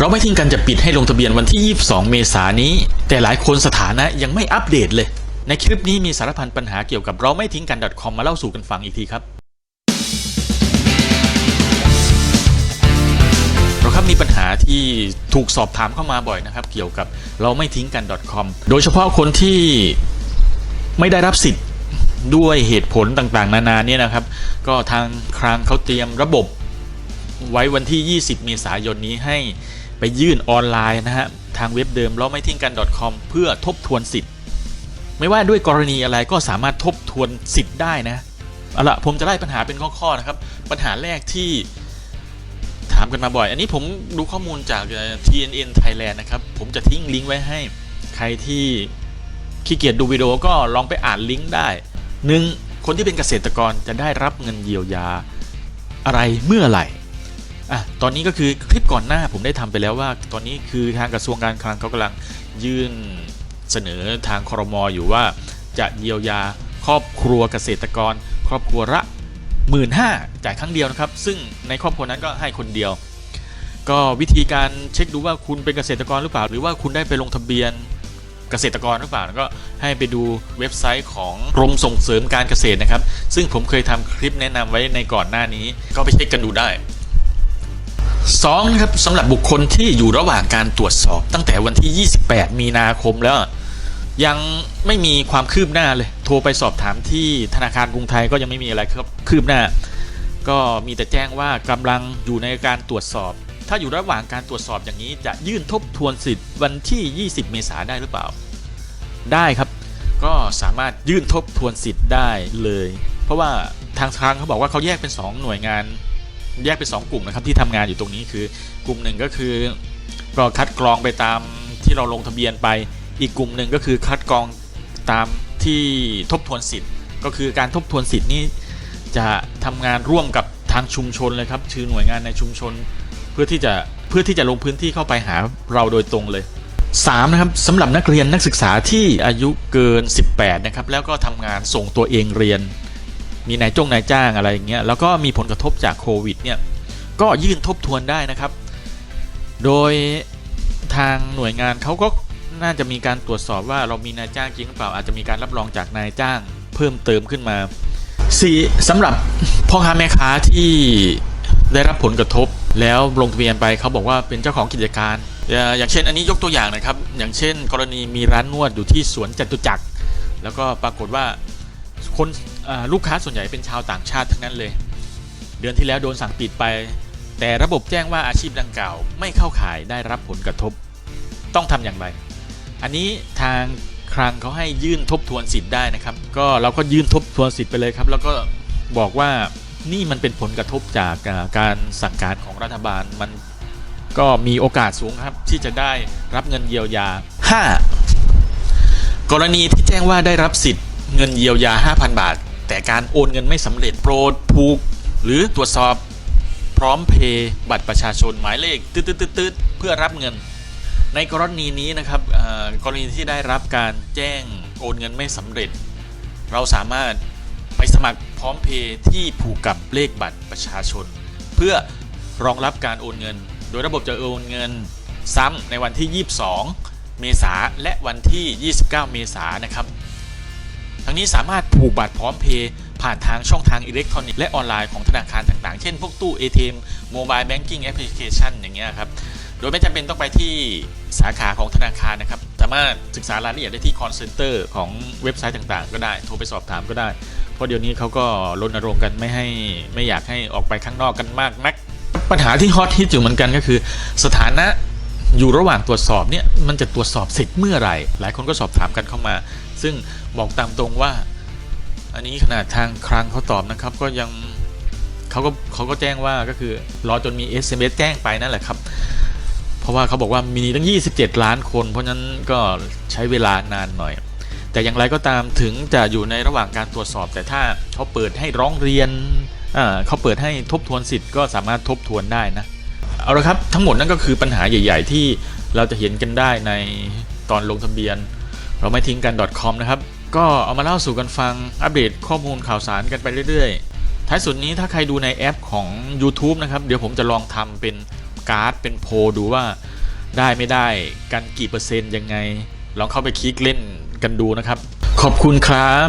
เราไม่ทิ้งกันจะปิดให้ลงทะเบียนวันที่ 22 เมษายนนี้ แต่หลายคนสถานะยังไม่อัปเดตเลย ในคลิปนี้มีสารพันปัญหาเกี่ยวกับเราไม่ทิ้งกัน .com มาเล่าสู่กันฟังอีกทีครับเราครับมีปัญหาที่ถูกสอบถามเข้ามาบ่อยนะครับ เกี่ยวกับเราไม่ทิ้งกัน .com โดยเฉพาะคนที่ไม่ได้รับสิทธิ์ด้วยเหตุผลต่างๆ นานาเนี่ยนะครับ ก็ทางคลังเขาเตรียมระบบไว้วันที่ 20 เมษายนนี้ให้ ไปยื่นออนไลน์นะฮะทางเว็บเดิมเราไม่ทิ้งกัน .com เพื่อทบทวนสิทธิ์ ไม่ว่าด้วยกรณีอะไรก็สามารถทบทวนสิทธิ์ได้นะเอาละผมจะไล่ปัญหาเป็นข้อๆนะครับ ปัญหาแรกที่ถามกันมาบ่อย อันนี้ผมดูข้อมูลจากเอ่อ TNN Thailand นะครับ ผมจะทิ้งลิงก์ไว้ให้ ใครที่ขี้เกียจดูวิดีโอก็ลองไปอ่านลิงก์ได้หนึ่งคนที่เป็นเกษตรกรจะได้รับเงินเยียวยาอะไรเมื่อไหร่ อะตอนนี้ก็คือคลิปก่อนหน้าผมได้ทำไปแล้วว่า ตอนนี้คือทางกระทรวงการคลังเขากำลังยื่นเสนอทางครมอยู่ว่า จะเยียวยาครอบครัวเกษตรกร ครอบครัวละหมื่นห้าจ่ายครั้งเดียวนะครับ ซึ่งในครอบครัวนั้นก็ให้คนเดียว ก็วิธีการเช็คดูว่าคุณเป็นเกษตรกรหรือเปล่า หรือว่าคุณได้ไปลงทะเบียนเกษตรกรหรือเปล่าก็ให้ไปดูเว็บไซต์ของกรมส่งเสริมการเกษตรนะครับ ซึ่งผมเคยทำคลิปแนะนำไว้ในก่อนหน้านี้ ก็ไปเช็คกันดูได้ สองนะครับสำหรับบุคคลที่อยู่ระหว่างการตรวจสอบตั้งแต่วันที่ 28 มีนาคมแล้ว ยังไม่มีความคืบหน้าเลย โทรไปสอบถามที่ธนาคารกรุงไทยก็ยังไม่มีอะไรครับคืบหน้า ก็มีแต่แจ้งว่ากำลังอยู่ในการตรวจสอบ ถ้าอยู่ระหว่างการตรวจสอบอย่างนี้จะยื่นทบทวนสิทธิ์วันที่ 20 เมษายนได้หรือเปล่า ได้ครับก็สามารถยื่นทบทวนสิทธิ์ได้เลย เพราะว่าทางทางเขาบอกว่าเขาแยกเป็น 2 หน่วยงาน แยกเป็น2กลุ่มนะครับที่ทำงานอยู่ตรงนี้คือกลุ่มหนึ่งก็คือก็คัดกรองไปตามที่เราลงทะเบียนไป อีกกลุ่มหนึ่งก็คือคัดกรองตามที่ทบทวนสิทธิ์ ก็คือการทบทวนสิทธิ์นี้จะทำงานร่วมกับทางชุมชนเลยครับชื่อหน่วยงานในชุมชน เพื่อที่จะเพื่อที่จะลงพื้นที่เข้าไปหาเราโดยตรงเลย3นะครับสำหรับนักเรียนนักศึกษาที่อายุเกิน 18 นะครับ แล้วก็ทำงานส่งตัวเองเรียน มีนายจ้งนายจ้างอะไรอย่างเงี้ยแล้วก็มีผลกระทบจากโควิดเนี่ยก็ยื่นทบทวนได้นะครับ โดยทางหน่วยงานเขาก็น่าจะมีการตรวจสอบว่าเรามีนายจ้างจริงหรือเปล่าอาจจะมีการรับรองจากนายจ้างเพิ่มเติมขึ้นมา 4. สำหรับพ่อค้าแม่ค้าที่ได้รับผลกระทบแล้วลงทะเบียนไปเขาบอกว่าเป็นเจ้าของกิจการ อย่างเช่นอันนี้ยกตัวอย่างนะครับ อย่างเช่น กรณีมีร้านนวดอยู่ที่สวนจตุจักร แล้วก็ปรากฏว่าคน ลูกค้าส่วนใหญ่เป็นชาวต่างชาติทั้งนั้นเลย เดือนที่แล้วโดนสั่งปิดไป แต่ระบบแจ้งว่าอาชีพดังกล่าว ไม่เข้าข่ายได้รับผลกระทบ ต้องทำอย่างไร อันนี้ทางคลังเขาให้ยื่นทบทวนสิทธิ์ได้นะครับ ก็เราก็ยื่นทบทวนสิทธิ์ไปเลยครับ แล้วก็บอกว่านี่มันเป็นผลกระทบจากการสั่งการของรัฐบาลมันก็มีโอกาสสูงครับที่จะได้รับเงินเยียวยา 5. กรณีที่แจ้งว่าได้รับสิทธิ์เงินเยียวยา 5,000 บาท แต่การโอนเงินไม่สำเร็จโปรดผูก หรือตรวจสอบพร้อมเพย์บัตรประชาชนหมายเลขตืดๆๆเพื่อรับเงิน ในกรณีนี้นะครับกรณีที่ได้รับการแจ้งโอนเงินไม่สำเร็จ เราสามารถไปสมัครพร้อมเพย์ที่ผูกกับเลขบัตรประชาชน เพื่อรองรับการโอนเงิน โดยระบบจะโอนเงินซ้ำในวันที่ 22 เมษาและวันที่ 29 เมษานะครับ ทั้งนี้สามารถผูกบัตรพร้อมเพย์ผ่านทางช่องทางอิเล็กทรอนิกส์และออนไลน์ของธนาคารต่างๆ เช่นพวกตู้ ATM Mobile Banking Application อย่างเงี้ยครับ โดยไม่จำเป็นต้องไปที่สาขาของธนาคารนะครับ สามารถศึกษารายละเอียดได้ที่ call center ของเว็บไซต์ต่างๆ ก็ได้ โทรไปสอบถามก็ได้ เพราะเดี๋ยวนี้เขาก็รณรงค์กันไม่ให้ไม่อยากให้ออกไปข้างนอกกันมากนัก ปัญหาที่ฮอตฮิตอยู่เหมือนกันก็คือ สถานะ อยู่ระหว่างตรวจสอบเนี่ยมันจะตรวจสอบเสร็จเมื่อไหร่ หลายคนก็สอบถามกันเข้ามา ซึ่งบอกตามตรงว่า อันนี้ขนาดทางคลังเขาตอบนะครับ ก็ยังเขาก็เขาก็แจ้งว่าก็คือรอจนมี SMS แจ้งไปนั่นแหละครับ เพราะว่าเขาบอกว่ามีตั้ง 27 ล้านคน เพราะนั้นก็ใช้เวลานานหน่อย แต่อย่างไรก็ตามถึงจะอยู่ในระหว่างการตรวจสอบ แต่ถ้าเขาเปิดให้ร้องเรียนเขาเปิดให้ทบทวนสิทธิ์ก็สามารถทบทวนได้นะ เอาละครับทั้งหมดนั่นก็คือปัญหาใหญ่ ๆ ที่เราจะเห็นกันได้ในตอนลงทะเบียน เราไม่ทิ้งกัน .com นะครับก็เอามาเล่าสู่กันฟังอัปเดตข้อมูลข่าวสารกันไปเรื่อยๆ ท้ายสุดนี้ถ้าใครดูในแอปของ YouTube นะครับ เดี๋ยวผมจะลองทำเป็นการ์ดเป็นโพดูว่าได้ไม่ได้กันกี่เปอร์เซ็นต์ยังไง ลองเข้าไปคลิกเล่นกันดูนะครับ ขอบคุณครับ